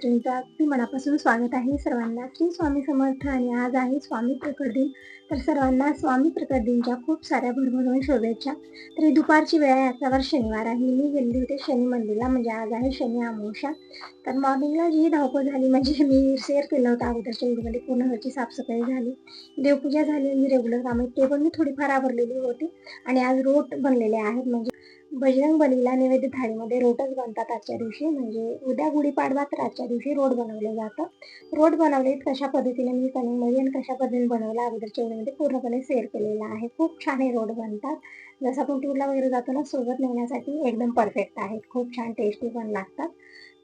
मैत्रिणीचा अगदी मनापासून स्वागत आहे सर्वांना. श्री स्वामी समर्थ आणि आज आहे स्वामी प्रकट दिन. तर सर्वांना स्वामी प्रकट दिनच्या खूप साऱ्या भरभरून शुभेच्छा. तरी दुपारची वेळ आहे आजचा शनिवार आहे. मी गेली होते शनी मंदिरला म्हणजे आज आहे शनी अमावस्या तर मॉर्निंगला जी धावपळ झाली म्हणजे मी शेअर केलं होतं अगोदरच्या व्हिडिओमध्ये पूर्ण घरची साफसफाई झाली. देवपूजा झाली मी रेग्युलर कामे ते पण मी थोडीफार आवरलेली होती. आणि आज रोट बनलेले आहेत म्हणजे बजरंग बलीला नैवेद्य थाळीमध्ये रोटच बनतात आजच्या दिवशी. म्हणजे उद्या गुढीपाडवा तर आजच्या दिवशी रोड बनवलं जातं. रोड बनवले कशा पद्धतीने? मी कणिंगमध्ये आणि कशा पद्धतीने बनवला? अगोदरच्या वेळेमध्ये पूर्णपणे शेअर केलेला आहे. खूप छान हे रोड बनतात. जसं आपण टूरला वगैरे जातो ना सोबत नेण्यासाठी एकदम परफेक्ट आहेत. खूप छान टेस्टी पण लागतात.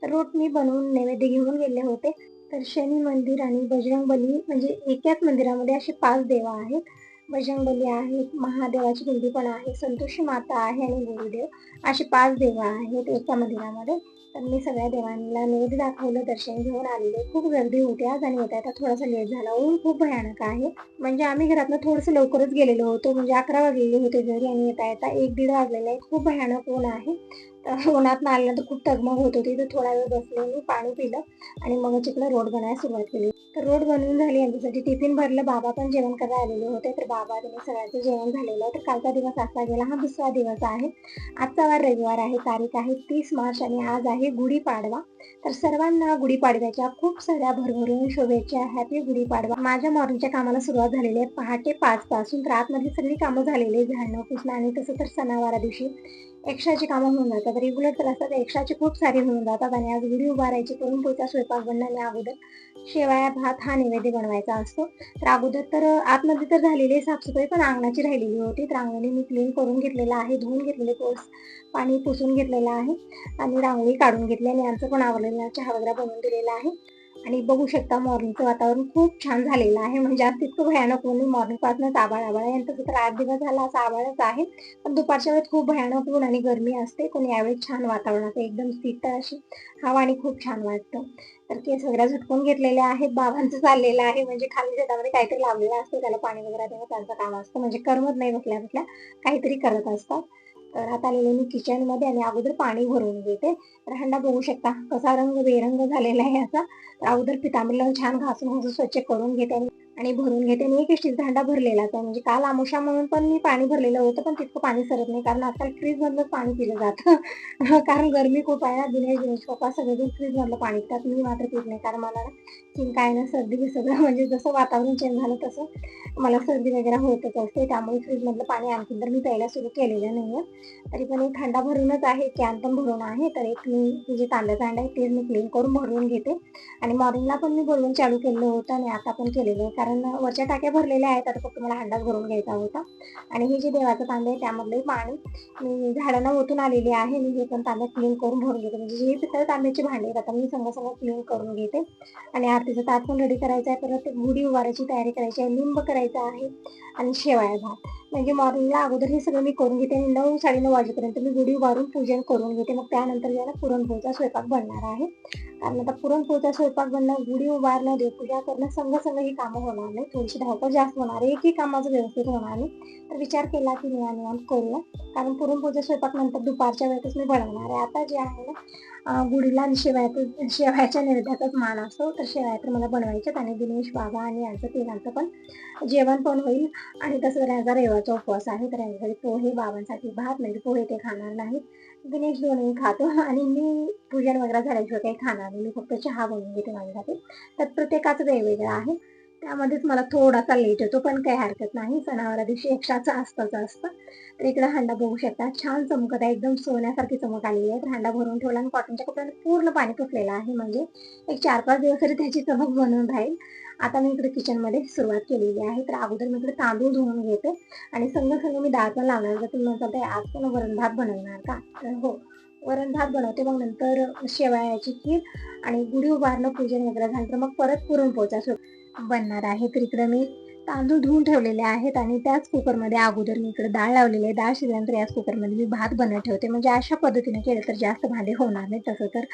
तर रोट मी बनवून नैवेद्य घेऊन गेले होते. तर शनी मंदिर आणि बजरंग बली म्हणजे एकाच मंदिरामध्ये असे पाच देवा आहेत. बजरंगबली आहे महादेवाची पिंडी पण आहे संतोषी माता आहे आणि गुरुदेव असे पाच देव आहेत एका मंदिरामध्ये. तर मी सगळ्या देवांना नेट दाखवलं दर्शन घेऊन आलेले. खूप गर्दी होती आज आणि येता येता थोडासा लेट झाला. ऊन खूप भयानक आहे. म्हणजे आम्ही घरातनं थोडंसं लवकरच गेलेलो होतो. म्हणजे अकरा वाजलेले होते घरी आणि येता येता एक दीड वाजलेला आहे. खूप भयानक ऊन आहे. उन्हात आल्यानंतर खूप तगमग होत होती. तर थोडा वेळ बसले मी पाणी पिलं आणि मग तिकडं रोड बनायला सुरुवात केली. तर रोड बनवून झाली यांच्यासाठी. टिफिन भरलं बाबा पण जेवण करायला आलेले होते. तर बाबा त्यांनी सगळ्यांचं जेवण झालेलं आहे. तर कालचा दिवस असा गेला. हा दुसरा दिवस आहे. आजचा वार रविवार आहे. तारीख आहे तीस मार्च आणि आज आहे गुढीपाडवा. तर सर्वांना गुढीपाडव्याच्या खूप साऱ्या भरभरून शुभेच्छा. हॅपी गुढीपाडवा. माझ्या मॉर्निंगच्या कामाला सुरुवात झालेली आहे पहाटे पाच पासून. तर आतमध्ये सगळी कामं झालेली झाडणं पुसणं आणि तसं तर सणावारा दिवशी एक्स्ट्राची कामं होऊन जातात. रेग्युलर तर असतात एक्स्ट्राचे खूप सारे होऊन जातात आणि आज गुढी उभारायची करून पोचा स्वयंपाक बनण्याने अगोदर शेवाया भात हा नैवेद्य बनवायचा असतो. तर अगोदर तर आतमध्ये तर झालेली साफसफाई पण अंगणाची राहिलेली होती. तर अंगणी मी क्लीन करून घेतलेला आहे धुवून घेतलेले कोस पाणी पुसून घेतलेलं आहे आणि रांगोळी काढून घेतली आणि आमचं पण आवडलेला चहा वगैरे बनवून दिलेला आहे. आणि बघू शकता मॉर्निंगचं वातावरण खूप छान झालेलं आहे. म्हणजे आज तितकं भयानक ऊन मॉर्निंग पासूनच आबाळ आबाळ आहे. तसं तर आठ दिवस झाला असं आबाळच आहे. पण दुपारच्या वेळेत खूप भयानक ऊन आणि गरमी असते. पण यावेळी छान वातावरण असते एकदम स्थिर अशी हवा आणि खूप छान वाटतं. तर केस वगैरे झटकून घेतलेले आहेत. बाबांचं चाललेलं आहे. म्हणजे खाली शेतामध्ये काहीतरी लावलेलं असतं. त्याला पाणी वगैरे देणं त्यांचं काम असतं. म्हणजे करमत नाही बसल्या बसल्या काहीतरी करत असतात. तर आता आलेले मी किचनमध्ये आणि अगोदर पाणी भरून घेते. तर हंडा बघू शकता कसा रंग बेरंग झालेला आहे असा तर अगोदर पितांबरीला छान घासून घासून स्वच्छ करून घेते आणि भरून घेते. आणि एक स्टील भांडा भरलेलाच आहे म्हणजे काल आमुषा म्हणून पण मी पाणी भरलेलं होतं पण तितकं पाणी सरत नाही. कारण आजकाल फ्रीज मधलं पाणी पिलं जातं. कारण गरमी खूप आहे ना. दिनेश दिनेश पप्पा सगळे फ्रीज मधलं पाणी पितात. मी मात्र पित नाही कारण मला की काय ना सर्दी सगळं म्हणजे जसं वातावरण चेंज झालं तसं मला सर्दी वगैरे होतच असते. त्यामुळे फ्रीज मधलं पाणी आणखी तर मी प्यायला सुरू केलेलं नाहीये. तरी पण एक थंडा भरूनच आहे कॅन पण भरून आहे. तर एक मी जे तांदळाचं अंड आहे ते मी क्लीन करून भरून घेते. आणि मॉर्निंगला पण मी भरून चालू केलं होतं आणि आता पण केलेलं आहे. कारण वरच्या टाक्या भरलेल्या आहेत आता फक्त मला अंडाच भरून घ्यायचा होता. आणि हे जे देवाचं तांदळ आहे त्यामधले पाणी मी झाडांना ओतून आलेली आहे. मी हे पण तांदळ क्लीन करून भरून घेते. म्हणजे जे पितळ तांब्याची भांडी आहेत आता मी संग संग क्लीन करून घेते. आणि आरतीचं ताट रेडी करायचं आहे परत गुढी उभारायची तयारी करायची आहे लिंब करायचं आहे आणि शेवाळ्या भात. म्हणजे मॉर्निंगला अगोदर हे सगळं मी करून घेते आणि नऊ साडेनऊ वाजेपर्यंत मी गुढी उभारून पूजन करून घेते. मग त्यानंतर ज्याला पुरणपोळीचा स्वयंपाक बनणार आहे. कारण आता पुरणपोळीचा स्वयंपाक बनणं गुढी उभारणं देवपूजा करणं संघ संघ ही कामं होणार नाही. थोडीशी धावपळ जास्त होणार आहे. एकही कामाचं व्यवस्थित होणार नाही. तर विचार केला की निवान निवान करूया. कारण पुरणपोळीचा स्वयंपाक नंतर दुपारच्या वेळेतच मी बनवणार आहे. आता जे आहे ना गुढीला आणि शेवयाचं शेवयाच्या निर्धातच मान असतो. तर शेवया तर मला बनवायच्यात आणि दिनेश बाबा आणि यांचं तिघांचं पण जेवण पण होईल. आणि तसं यांचा रेवाचा उपवास आहे तर यांच्यासाठी पोहे बाबांसाठी भात म्हणजे पोहे ते खाणार नाहीत. दिनेश दोन्ही खातो आणि मी पूजन वगैरे झाल्याशिवाय काही खाणार नाही. मी फक्त चहा बनवून घेते माझ्यासाठी. तर प्रत्येकाचं वेगवेगळं आहे. त्यामध्येच मला थोडासा लेट होतो पण काही हरकत नाही. सणावारा दिवशी एकशाचा असतंच असतं. तर इकडे हांडा बघू शकता. छान चमकत आहे. एकदम सोन्यासारखी चमक आलेली आहे. तर हांडा भरून ठेवला आणि कॉटनच्या कपड्याने पूर्ण पाणी पुसलेलं आहे. म्हणजे एक चार पाच दिवस तरी त्याची चमक बनवून राहील. आता मी इकडे किचनमध्ये सुरुवात केलेली आहे. तर अगोदर मी इकडे तांदूळ धुवून घेते. आणि संग संग मी डाळ पण लावणार. जर तुम्ही म्हणता आज पण वरण भात बनवणार का? तर हो वरण भात बनवते. मग नंतर शेवयाची खीर आणि गुढी उभारणं पूजन वगैरे झालं तर मग परत पुरणपोळचा बनणार आहे. तर इकडे मी तांदूळ धुवून ठेवलेले आहेत आणि त्याच कुकरमध्ये अगोदर मी इकडे डाळ लावलेली आहे. डाळ शिजल्यानंतर याच कुकरमध्ये मी भात बनवत ठेवते. म्हणजे अशा पद्धतीने केलं तर जास्त भांडे होणार नाही. तसं तर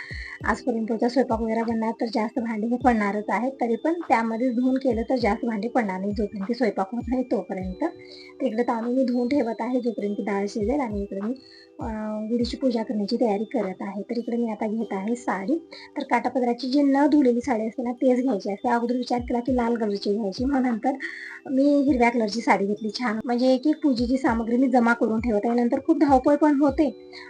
आजपर्यंतचा स्वयंपाक वगैरे बनणार तर जास्त भांडे हे पडणारच आहेत. तरी पण त्यामध्ये धुवून केलं तर जास्त भांडे पडणार नाही जोपर्यंत स्वयंपाक होत नाही तोपर्यंत. तिकडे तांदूळ मी धुवून ठेवत आहे जोपर्यंत डाळ शिजेल आणि इकडे मी गुढीची पूजा करण्याची तयारी करत आहे. तर इकडे मी आता घेत आहे साडी. तर काटापदराची जी न धुलेली साडी असते ना तेच घ्यायची असते. अगोदर विचार केला की लाल कलरची घ्यायची. मग नंतर मी हिरव्या कलरची साडी घेतली छान. म्हणजे एक एक पूजेची सामग्री मी जमा करून ठेवत. आहे नंतर खूप धावपळ पण होते.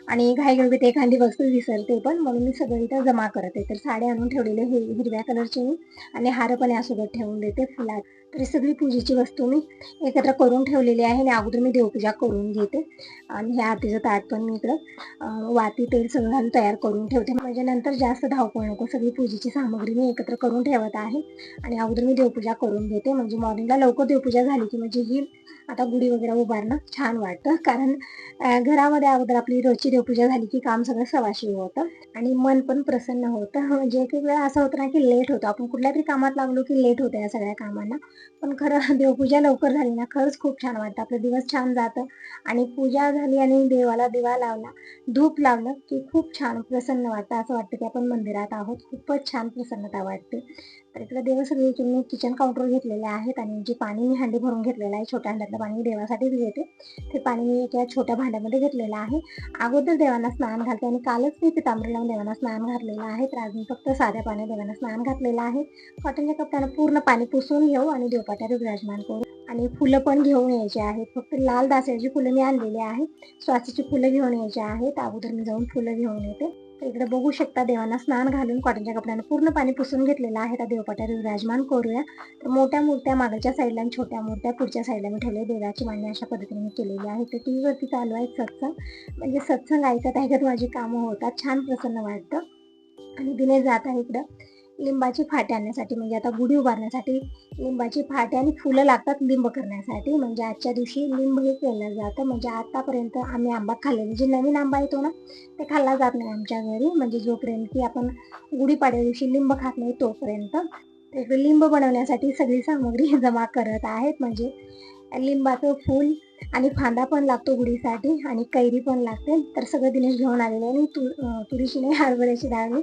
आणि घाई एखादी वस्तू विसरते पण. म्हणून मी सगळी इथं जमा करत. आहे तर साडी आणून ठेवलेले हे हिरव्या कलरचे मी. आणि हार पण यासोबत ठेवून देते फुलात. तर सगळी पूजेची वस्तू मी एकत्र करून ठेवलेली आहे. आणि अगोदर मी देवपूजा करून घेते. आणि ह्या आरतीचं ताट पण मी इकडं वाती तेल सगळं घालून तयार करून ठेवते. म्हणजे नंतर जास्त धावपळ नको. सगळी पूजेची सामग्री मी एकत्र करून ठेवत आहे. आणि अगोदर मी देवपूजा करून घेते. म्हणजे मॉर्निंगला लवकर देवपूजा झाली की म्हणजे ही आता गुढी वगैरे उभारणं छान वाटतं. कारण घरामध्ये अगोदर आपली रोजची देवपूजा झाली की काम सगळं सवाशी होतं. आणि मन पण प्रसन्न होतं. म्हणजे एक एक वेळा असं होतं ना की लेट होतं. आपण कुठल्या तरी कामात लागलो की लेट होतं या सगळ्या कामांना. पण खरं देवपूजा लवकर झाली ना. खरंच खूप छान वाटतं. आपलं दिवस छान जातं. आणि पूजा झाली आणि देवाला दिवा लावला. धूप लावलं की खूप छान प्रसन्न वाटतं. असं वाटतं की आपण मंदिरात आहोत. खूपच छान प्रसन्नता वाटते. तर इकडे देव सगळे मी किचन काउंटर घेतलेले आहेत आणि जे पाणी मी हंडी भरून घेतलेलं आहे छोट्या हंड्यातलं पाणी मी देवासाठीच घेते. ते पाणी मी एका छोट्या भांड्यामध्ये घेतलेलं आहे. अगोदर देवांना स्नान घालते आणि कालच मी पितांबरी लावून देवांना स्नान घातलेलं आहे. तर आज मी फक्त साध्या पाण्यात देवांना स्नान घातलेलं आहे. कॉटनच्या कपड्यानं पूर्ण पाणी पुसून घेऊ आणि देवपाट्यात विराजमान करू. आणि फुलं पण घेऊन यायची आहेत. फक्त लाल दासाची फुलं मी आणलेली आहे. स्वासीची फुलं घेऊन यायची आहेत. अगोदर मी जाऊन फुलं घेऊन येते. तर इकडे बघू शकता देवांना स्नान घालून कॉटनच्या कपड्यानं पूर्ण पाणी पुसून घेतलेलं आहे. त्या देवपाट्यात विराजमान करूया. तर मोठ्या मूर्त्या मागच्या साईडला आणि छोट्या मूर्त्या पुढच्या साईडला मी ठेवले देवाची मांडणी अशा पद्धतीने मी केलेली आहे. तर टी व्हीवरती चालू आहे सत्संग. म्हणजे सत्संग ऐकत ऐकत माझी कामं होतात. छान प्रसन्न वाटतं. आणि दिने जात आहे इकडं. लिंबाची फाटे आणण्यासाठी म्हणजे आता गुढी उभारण्यासाठी लिंबाची फाटे आणि फुलं लागतात लिंब करण्यासाठी. म्हणजे आजच्या दिवशी लिंब हे केलं जातं. म्हणजे आतापर्यंत आम्ही आंबा खाल्लेला. जे नवीन आंबा येतो ना ते खाल्ला जात नाही आमच्या घरी. म्हणजे जोपर्यंत की आपण गुढीपाडव्या दिवशी लिंब खात नाही तोपर्यंत तर लिंब बनवण्यासाठी सगळी सामग्री जमा करत आहेत. म्हणजे लिंबाचं फूल आणि फांदा पण लागतो गुढीसाठी आणि कैरी पण लागते. तर सगळं दिनेश घेऊन आलेले आणि तु तुरीशीने हरभऱ्याची डाळ मी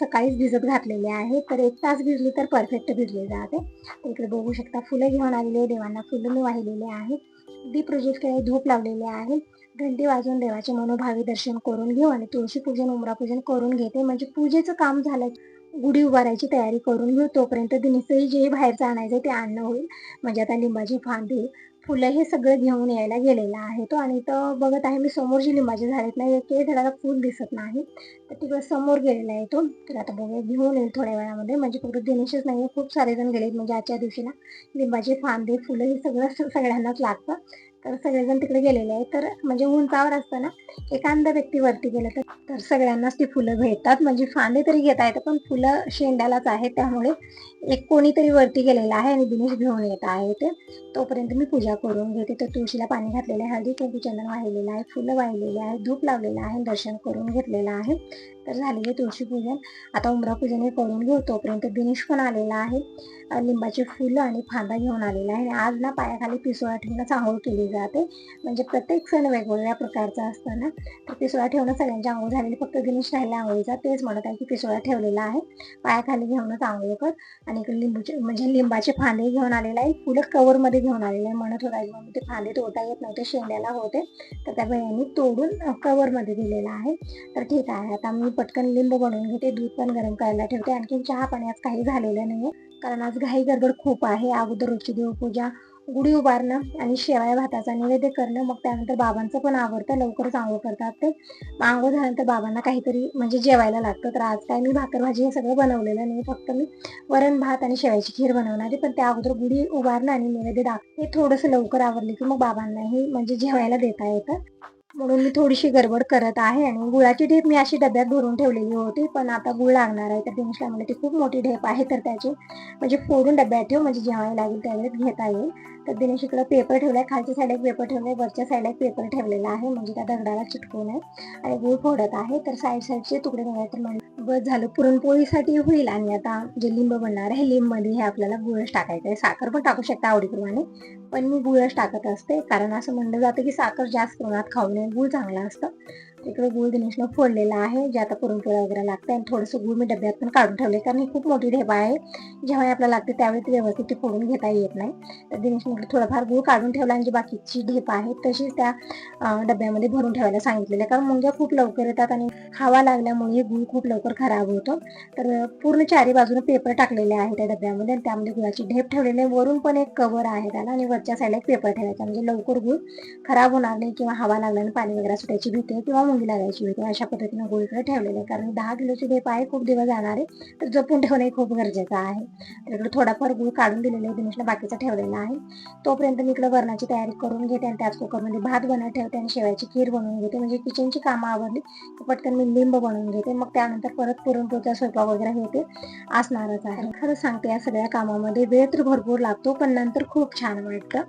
सकाळीच भिजत घातलेली आहे. तर एक तास भिजली तर परफेक्ट भिजले जाते. इकडे बघू शकता फुलं घेऊन आलेली आहे. देवांना फुलं मी वाहिलेले आहेत दीप प्रज्वलित धूप लावलेले आहे. घंटी वाजून देवाचे मनोभावी दर्शन करून घेऊ आणि तुळशी पूजन उमरापूजन करून घेते. म्हणजे पूजेचं काम झालं गुढी उभारायची तयारी करून घेऊ. तोपर्यंत दिनेशही जे बाहेरचं आणायचं ते आणणं होईल. म्हणजे आता लिंबाची फांदी फुलं हे सगळं घेऊन यायला गेलेला आहे तो. आणि इथं बघत आहे मी समोर जी लिंबाची झाड आहेत ना एकही झाडाला फूल दिसत नाही तर तिकडं समोर गेलेला आहे तो. तर आता बघूया घेऊन येईल थोड्या वेळामध्ये. म्हणजे फक्त दिनेशच नाही खूप सारे जण गेलेत म्हणजे आजच्या दिवशीला. लिंबाचे फांदे फुलं हे सगळं सगळ्यांनाच लागतं. तर सगळेजण तिकडे गेलेले आहेत. तर म्हणजे उंचावर असताना एखादा व्यक्ती वरती गेलं तर तर सगळ्यांनाच ती फुलं भेटतात. म्हणजे फांदे तरी घेता येतात पण फुलं शेंड्यालाच आहेत त्यामुळे. एक कोणीतरी वरती गेलेला आहे आणि दिनेश घेऊन येत आहे ते. तोपर्यंत मी पूजा करून घेते. तर तुळशीला पाणी घातलेलं आहे हळदी कुंकू चंदन वाहिलेलं आहे फुलं वाहिलेली आहे धूप लावलेलं आहे दर्शन करून घेतलेलं आहे. तर झालेली तुळशी पूजन. आता उमरा पूजन हे करून घेऊ. तोपर्यंत दिनेश पण आलेला आहे. लिंबाचे लिंबाची फुलं आणि फांदा घेऊन आलेला आहे. आणि आज ना पायाखाली पिसोळा ठेवूनच आंघोळ केली जाते. म्हणजे प्रत्येक सण वेगवेगळ्या प्रकारचा असतं ना. तर पिसोळा ठेवणं सगळ्यांची आंघोळ झालेली. फक्त दिनेश राहिला आंघोळीचा तेच म्हणत आहे की पिसोळा ठेवलेला आहे. पायाखाली घेऊनच आंघोळ कर. आणि आणि लिंबूचे म्हणजे, म्हणजे लिंबाचे फांदे घेऊन आलेले आहे. फुलं कवरमध्ये घेऊन आलेले आहे. म्हणत होता की मग ते फांदे तोडता येत नव्हते शेंड्याला होते. तर त्या बहिणी तोडून कवरमध्ये दिलेला आहे. तर ठीक आहे आता मी पटकन लिंबू बनवून घेते. दूध पण गरम करायला ठेवते. आणखी चहा पाणी आज काही झालेलं नाही कारण आज घाई गडबड खूप आहे. अगोदर रोजची देवपूजा गुढी उभारणं आणि शेवया भाताचा नैवेद्य करणं मग त्यानंतर बाबांचं पण आवडतं लवकरच आंघोळ करतात ते. आंघोळ झाल्यानंतर बाबांना काहीतरी म्हणजे जेवायला लागतं. तर आज काय मी भाकर भाजी हे सगळं बनवलेलं नाही. फक्त मी वरण भात आणि शेवायची खीर बनवणार आहे. पण त्या अगोदर गुढी उभारणं आणि नैवेद्य दाख हे थोडंसं लवकर आवरले की मग बाबांनाही म्हणजे जेवायला देता येतं. म्हणून मी थोडीशी गडबड करत आहे आणि गुळाची ढेप मी अशी डब्यात भरून ठेवलेली होती. पण आता गुळ लागणार आहे. तर दिनेशला म्हणले ती खूप मोठी ढेप आहे. तर त्याची म्हणजे फोडून डब्यात ठेव. म्हणजे जेवायला लागेल त्यावेळेस घेता येईल. तर दिनेश पेपर ठेवलाय. खालच्या साईडला एक पेपर ठेवलाय. वरच्या साईडला एक पेपर ठेवलेला आहे. म्हणजे त्या दगडाला चिटकून आहे. आणि गुळ फोडत आहे. तर साईड साईडचे तुकडे तर बस झालं. पुरणपोळीसाठी होईल. आणि आता जे लिंब बनणार आहे लिंबमध्ये हे आपल्याला गुळच टाकायचं आहे साखर पण टाकू शकता आवडीप्रमाणे. पण मी गुळच टाकत असते. कारण असं म्हणलं जातं की साखर जास्त प्रमाणात खाऊ नये. गुळ चांगला असतं. इकडे गुळ दिनेशला फोडलेला आहे जे आता पुरणपोळ्या वगैरे लागते. आणि थोडंसं गुळ मी डब्यात पण काढून ठेवले कारण ही खूप मोठी ढेबा आहे. जेव्हा आपल्याला लागते त्यावेळी ती व्यवस्थित ती फोडून घेता येत नाही. तर दिनेशने इकडे थोडंफार गुळ काढून ठेवला आणि जी बाकीची ढेपा आहे तशीच त्या डब्यामध्ये भरून ठेवायला सांगितलेलं आहे. कारण मुंग्या खूप लवकर येतात आणि हवा लागल्यामुळे गुळ खूप लवकर खराब होतो. तर पूर्ण चारी बाजूने पेपर टाकलेले आहे त्या डब्यामध्ये आणि त्यामध्ये गुळाची ढेप ठेवलेली आहे. वरून पण एक कवर आहे त्याला आणि वरच्या साईडला एक पेपर ठेवायचा म्हणजे लवकर गुळ खराब होणार नाही किंवा हवा लागल्याने पाणी वगैरे सुटायची भीती आहे किंवा मुंगी लागायची होती. अशा पद्धतीनं गुळ इकडे ठेवलेलं आहे. कारण दहा किलोची ढेप आहे खूप दिवस जाणार आहे तर जपून ठेवणे खूप गरजेचं आहे. तर इकडे थोडाफार गुळ काढून दिलेला आहे. दिनेशला बाकीचा ठेवलेला आहे. तोपर्यंत मी इकडे वरणाची तयारी करून घेते आणि त्याच कुकरमध्ये भात बनवत ठेवते आणि शेवायची खीर बनवून घेते. म्हणजे किचनची कामं आवडली तर पटकन मी लिंब बनवून घेते. मग त्यानंतर परत पुरणपोळीचा स्वयंपाक वगैरे होते असणारच आहे. खरं सांगते या सगळ्या कामामध्ये वेळ तर भरपूर लागतो पण नंतर खूप छान वाटतं.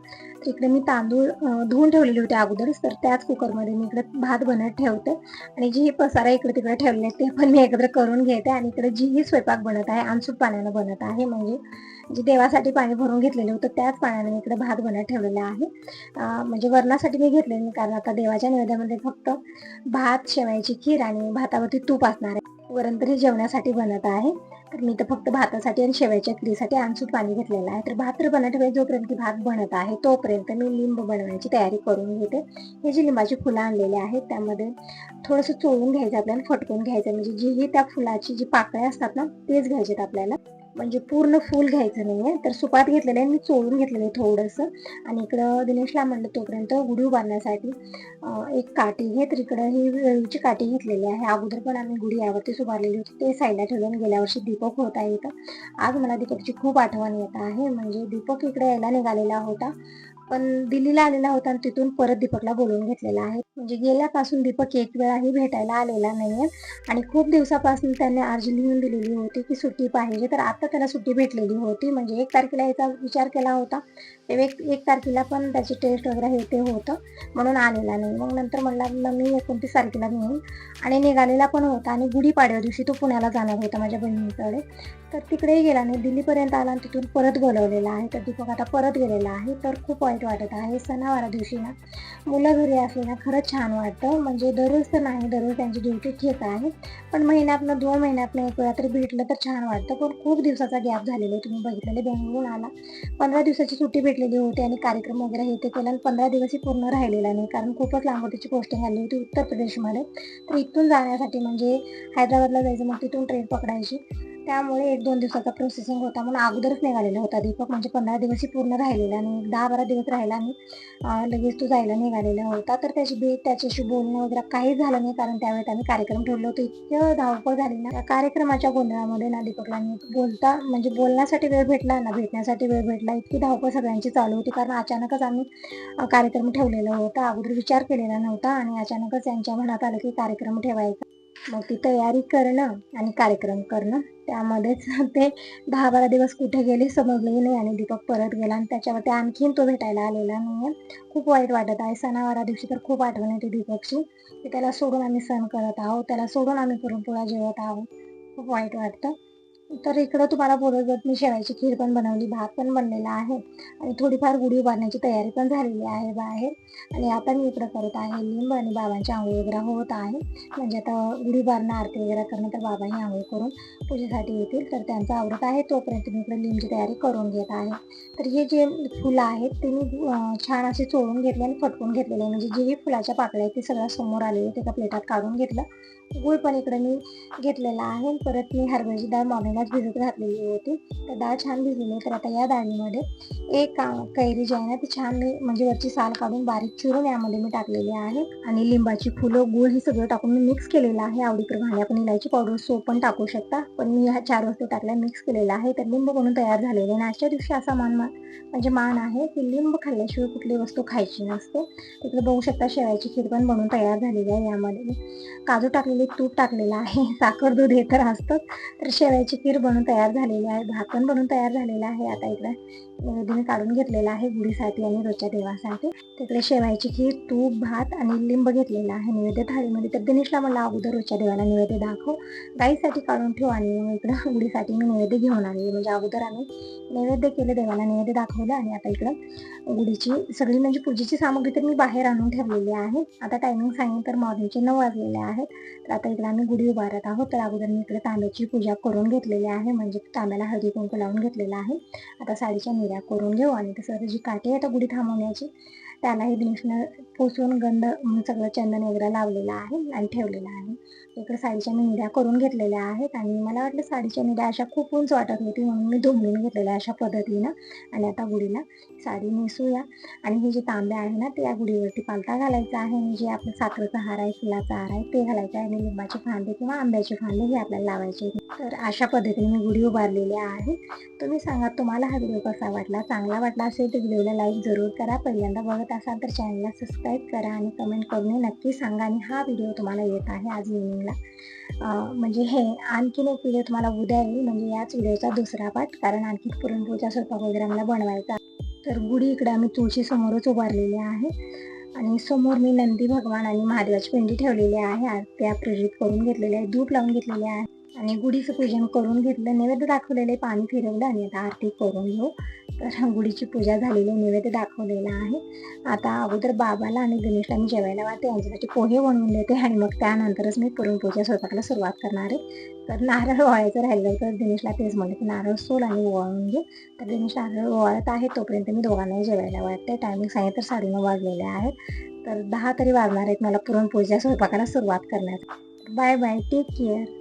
इकडे मी तांदूळ धुवून ठेवलेले होते अगोदरच तर त्याच कुकरमध्ये मी इकडे भात बनवत ठेवते आणि जी ही पसारा इकडे तिकडे ठेवले आहेत ते पण मी एकत्र करून घेते. आणि इकडे जी ही स्वयंपाक बनत आहे अनसूट पाण्यानं बनत आहे. म्हणजे जे देवासाठी पाणी भरून घेतलेलं होतं त्याच पाण्याने मी इकडे भात बनत ठेवलेला आहे. म्हणजे वरणासाठी मी घेतलेलं कारण आता देवाच्या नैवेद्यामध्ये फक्त भात शेवायची खीर आणि भातावरती तूप असणार आहे. वरण तरी जेवणासाठी बनत आहे. तर मी तर फक्त भातासाठी आणि शेवयाच्या खिरीसाठी अनसूट पाणी घेतलेलं आहे. तर भात तर बनत ठेवाय जोपर्यंत की भात बनत आहे तोपर्यंत मी लिंब बनवण्याची तयारी करून घेते. हे जी लिंबाची फुलं आणलेली आहेत त्यामध्ये थोडंसं चोळून घ्यायचं आपल्याला फटकून घ्यायचं म्हणजे जी ही त्या फुलाची जी पाकळ्या असतात ना तेच घ्यायचे आपल्याला. म्हणजे पूर्ण फुल घ्यायचं नाही आहे तर सुपात घेतलेलं आहे मी चोळून घेतलेलं आहे थोडंसं. आणि इकडं दिनेशला म्हणलं तोपर्यंत गुढी उभारण्यासाठी एक काठी घे. तर इकडं ही वेळूची काठी घेतलेली आहे. अगोदर पण आम्ही गुढी यावरतीच उभारलेली होती. ते साईडला ठेवून गेल्या वर्षी दीपक होता येतं आज मला दीपकची खूप आठवण येत आहे. म्हणजे दीपक इकडे यायला निघालेला होता. पण दिल्लीला आलेला होता आणि तिथून परत दीपकला बोलवून घेतलेला आहे. म्हणजे गेल्यापासून दीपक एक वेळाही भेटायला आलेला नाहीये. आणि खूप दिवसापासून त्याने अर्ज लिहून दिलेली होती की सुट्टी पाहिजे. तर आता त्याला सुट्टी भेटलेली होती. म्हणजे एक तारखेला याचा विचार केला होता. एक एक तारखेला पण त्याची टेस्ट वगैरे हे ते होतं. म्हणून आलेला नाही. मग नंतर म्हणला मी एकोणतीस तारखेला घेऊन? आणि निघालेला पण होता. आणि गुढीपाडव्या दिवशी तो पुण्याला जाणार होता माझ्या बहिणीकडे. तर तिकडेही गेला नाही. दिल्लीपर्यंत आला आणि तिथून परत बोलवलेला आहे. तर दीपक आता परत गेलेला आहे. तर खूप वाईट वाटत आहे. सणावारा दिवशी ना मुलं घरी असले ना खरंच छान वाटतं. म्हणजे दररोज तर नाही दररोज त्यांची ड्युटी ठीक आहे. पण महिन्यातनं दोन महिन्यातनं एक वेळा तरी भेटलं तर छान वाटतं. पण खूप दिवसाचा गॅप झालेला आहे. तुम्ही बघितलेले बेंगळूरून आला. पंधरा दिवसाची सुट्टी भेटलेली होती आणि कार्यक्रम वगैरे हे ते केला आणि पंधरा दिवसही पूर्ण राहिलेला नाही. कारण खूपच लांब त्याची पोस्टिंग आली होती उत्तर प्रदेशमध्ये. तर इथून जाण्यासाठी म्हणजे हैदराबादला जायचं मग तिथून ट्रेन पकडायची. त्यामुळे एक दोन दिवसाचा प्रोसेसिंग होता म्हणून अगोदरच निघालेला होता. दीपक म्हणजे पंधरा दिवसही पूर्ण राहिलेला आणि दहा बारा दिवस राहिला आणि लगेच तो जायला निघालेला होता. तर त्याची भेट त्याच्याशी बोलणं वगैरे काहीच झालं नाही कारण त्यावेळेस आम्ही कार्यक्रम ठेवलो होतो. इतकं धावपळ झाली ना. त्या कार्यक्रमाच्या गोंधळामध्ये ना दीपकला मी बोलता म्हणजे बोलण्यासाठी वेळ भेटला ना भेटण्यासाठी वेळ भेटला. इतकी धावपळ सगळ्यांची चालू होती कारण अचानकच आम्ही कार्यक्रम ठेवलेला होता. अगोदर विचार केलेला नव्हता आणि अचानकच त्यांच्या मनात आलं की कार्यक्रम ठेवायचा. मग ती तयारी करणं आणि कार्यक्रम करणं त्यामध्येच ते दहा बारा दिवस कुठे गेले समजलेही नाही आणि दीपक परत गेला आणि त्याच्यावरती आणखीन तो भेटायला आलेला नाही खूप वाईट वाटत आहे. सणावारा दिवशी तर खूप आठवण येते दीपकची. की त्याला सोडून आम्ही सण करत आहोत. त्याला सोडून आम्ही पुरणपोळा जेवत आहोत. खूप वाईट वाटतं. तर इकडं तुम्हाला बोलत जात मी शेवायची खीर पण बनवली भात पण बनलेला आहे. आणि थोडीफार गुढी उभारण्याची तयारी पण झालेली आहे बाहेर. आणि आता मी इकडं करत आहे लिंब आणि बाबांची आंघोळ वगैरे होत आहे. म्हणजे आता गुढी उभारणं आरती वगैरे करणं तर बाबाही आंघोळ करून पूजेसाठी येतील. तर त्यांचं आवडत आहे तोपर्यंत मी इकडे लिंबची तयारी करून घेत आहे. तर हे जे फुलं आहेत ते मी छान असे चोळून घेतले आणि फटकून घेतलेले म्हणजे जेही फुलाच्या पाकळ्या आहेत ते सगळ्या समोर आलेले ते एका प्लेटात काढून घेतलं. गुळ पण इकडे मी घेतलेला आहे. परत मी हरभऱ्याची डाळ मॉर्निंगलाच भिजत घातलेली होती. तर डाळ छान भिजली तर आता या डाळीमध्ये एक कैरी जी आहे ना ती छान मी म्हणजे वरची साल काढून बारीक चिरून यामध्ये मी टाकलेली आहे. आणि लिंबाची फुलं गुळ हे सगळं टाकून मी मिक्स केलेलं आहे. आवडीप्रमाणे आपण इलायची पावडर सोप पण टाकू शकता. पण मी ह्या चार वस्तू टाकल्या मिक्स केलेल्या आहे तर लिंब बनून तयार झालेले आणि आजच्या दिवशी असा मान म्हणजे मान आहे की लिंब खाल्ल्याशिवाय कुठली वस्तू खायची नसते. तिकडे बघू शकता शेळ्याची खीर पण बनवून तयार झालेली आहे यामध्ये. काजू टाकलेली तूप टाकलेलं आहे. साखर दूध हे तर असतंच. तर शेवयाची खीर खीर बनून तयार झालेली आहे भात पण बनून तयार झालेला आहे. आता इकडे नैवेद्य मी काढून घेतलेला आहे गुढीसाठी आणि रोजच्या देवासाठी. तिकडे शेवायची खीर तूप भात आणि लिंब घेतलेला आहे. नैवेद्य थाळीमध्ये तर दिनेशला मला अगोदर रोजच्या देवाला नैवेद्य दाखव. गाईसाठी काढून ठेव आणि मग इकडं गुढीसाठी मी नैवेद्य घेऊन आले. म्हणजे अगोदर आम्ही नैवेद्य केले देवाला नैवेद्य दाखवलं आणि आता इकडं गुढीची सगळी म्हणजे पूजेची सामग्री तर मी बाहेर आणून ठेवलेली आहे. आता टायमिंग सांगेन तर मॉर्निंगचे नऊ वाजलेले आहेत. तर आता इकडे आम्ही गुढी उभारत आहोत. तर अगोदर मी इकडे तांब्याची पूजा करून घेतलेली आहे. म्हणजे तांब्याला हळदी कुंकू लावून घेतलेला आहे. आता साडीच्या निर्या करून घेऊ आणि तसं जी काठी आहे आता गुढी थांबवण्याची. त्यालाही दिनेशनं पुसून गंध म्हणून सगळं चंदन वगैरे लावलेलं आहे आणि ठेवलेलं आहे. इकडे साडीच्या मी निड्या करून घेतलेल्या आहेत आणि मला वाटलं साडीच्या निड्या अशा खूप उंच वाटत होती म्हणून मी धुमून घेतलेल्या अशा पद्धतीनं आणि आता गुढीला साडी नेसूया. आणि हे जे तांबे आहे ना ते या गुढीवरती पालथा घालायचा आहे आणि जे आपलं साखरेचा हार आहे फुलाचा हार आहे ते घालायचं आहे आणि लिंबाचे फांदे किंवा आंब्याचे फांदे हे आपल्याला लावायचे तर अशा पद्धतीने मी गुढी उभारलेली आहे. तुम्ही सांगा तुम्हाला हा व्हिडिओ कसा वाटला? चांगला वाटला असेल तर व्हिडिओला लाईक जरूर करा. पहिल्यांदा बघत असाल तर चॅनलला सबस्क्राईब करा आणि कमेंट करून नक्की सांगा आणि हा व्हिडिओ तुम्हाला येत आहे आज इव्हिनिंगला म्हणजे हे आणखीन एक व्हिडिओ तुम्हाला उद्या येईल म्हणजे याच व्हिडिओचा दुसरा पाठ कारण आणखी पुरणपोळीचा स्वयंपाक वगैरे आम्हाला बनवायचा तर गुढी इकडे आम्ही तुळशी समोरच उभारलेली आहे. आणि समोर मी नंदी भगवान आणि महादेवाची पिंडी ठेवलेली आहे. त्या प्रेरित करून घेतलेली आहे धूप लावून घेतलेले आहे आणि गुढीचं पूजन करून घेतलं नैवेद्य दाखवलेले पाणी फिरवलं आणि आता आरती करून घेऊ. तर गुढीची पूजा झालेली नैवेद्य दाखवलेला आहे. आता अगोदर बाबाला आणि गणेशला मी जेवायला वाटते यांच्यासाठी पोहे बनवून देते आणि मग त्यानंतरच मी पुरणपोळीच्या स्वयंपाकाला सुरुवात करणार आहे. तर नारळ ओवाळायचं राहिलं तर दिनेशला तेच म्हणलं की नारळ सोल आणि ओवाळून घे. तर दिनेश नारळ ओवाळत आहे तोपर्यंत मी दोघांनाही जेवायला वाटते टायमिंग सांगितलं तर साडेनऊ वाजलेले आहेत. तर दहा तरी वाजणार आहेत मला पुरणपोळीच्या स्वयंपाकाला सुरुवात करण्यात. Bye bye take care